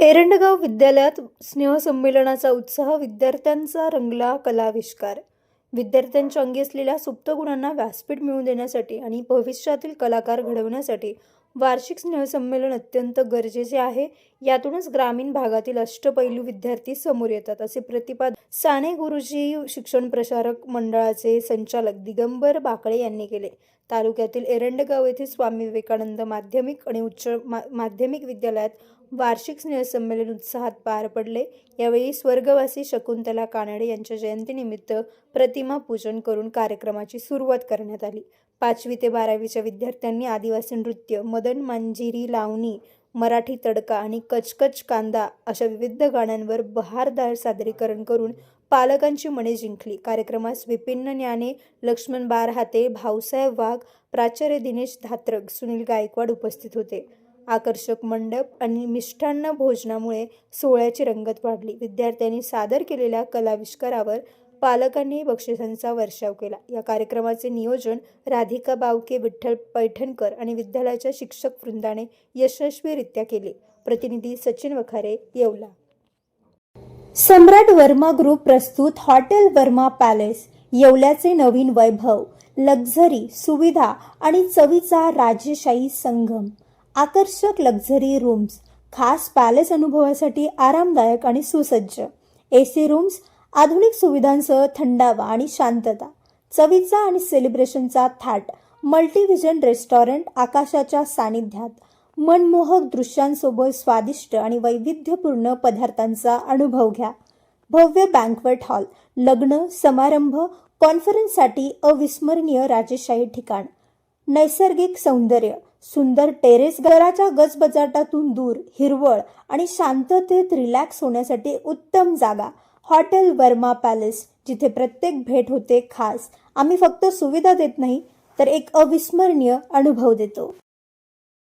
एरंडगाव विद्यालयात स्नेहसंमेलनाचा उत्साह विद्यार्थ्यांचा रंगला कलाविष्कार. विद्यार्थ्यांच्या अंगी असलेल्या सुप्त गुणांना व्यासपीठ मिळवून देण्यासाठी आणि भविष्यातील कलाकार घडवण्यासाठी वार्षिक स्नेहसंमेलन अत्यंत गरजेचे आहे. यातूनच ग्रामीण भागातील अष्टपैलू विद्यार्थी समोर येतात. असे प्रतिपादन साने गुरुजी शिक्षण प्रसारक मंडळाचे संचालक दिगंबर बाकळे यांनी केले. तालुक्यातील एरंडगाव येथे स्वामी विवेकानंद माध्यमिक आणि उच्च मा माध्यमिक विद्यालयात वार्षिक स्नेहसंमेलन उत्साहात पार पडले. यावेळी स्वर्गवासी शकुंतला कानडे यांच्या जयंतीनिमित्त प्रतिमा पूजन करून कार्यक्रमाची सुरुवात करण्यात आली. पाचवी ते बारावीच्या विद्यार्थ्यांनी आदिवासी नृत्य मदन मांजिरी लावणी मराठी तडका आणि कचकच कांदा अशा विविध गाण्यांवर बहारदार सादरीकरण करून पालकांची मने जिंकली. कार्यक्रमास विपिन्न ज्ञाने लक्ष्मण बारहाते भाऊसाहेब वाघ प्राचार्य दिनेश धात्रक सुनील गायकवाड उपस्थित होते. आकर्षक मंडप आणि मिष्टान्न भोजनामुळे सोहळ्याची रंगत वाढली. विद्यार्थ्यांनी सादर केलेल्या कलाविष्कारावर पालकांनी बक्षिसांचा वर्षाव केला. या कार्यक्रमाचे नियोजन राधिका बावके विठ्ठल पैठणकर आणि विद्यालयाच्या शिक्षक वृंदाने यशस्वीरित्या केले. प्रतिनिधी सचिन वखारे येवला. सम्राट वर्मा ग्रुप प्रस्तुत हॉटेल वर्मा पॅलेस येवल्याचे नवीन वैभव लक्झरी सुविधा आणि चवीचा राजेशाही संगम आकर्षक लक्झरी रूम्स खास पॅलेस अनुभवासाठी आरामदायक आणि सुसज्ज. ए सी रूम्स आधुनिक सुविधांसह थंडावा आणि शांतता चवीचा आणि सेलिब्रेशनचा थाट मल्टीव्हिजन रेस्टॉरंट आकाशाच्या सानिध्यात मनमोहक दृश्यांसोबत स्वादिष्ट आणि वैविध्यपूर्ण पदार्थांचा अनुभव घ्या. भव्य बँकवेट हॉल लग्न समारंभ कॉन्फरन्ससाठी अविस्मरणीय राजेशाही ठिकाण नैसर्गिक सौंदर्य सुंदर टेरेस घराच्या गजबजाटातून दूर हिरवळ आणि शांततेत रिलॅक्स होण्यासाठी उत्तम जागा हॉटेल वर्मा पॅलेस जिथे प्रत्येक भेट होते खास. आम्ही फक्त सुविधा देत नाही तर एक अविस्मरणीय अनुभव देतो.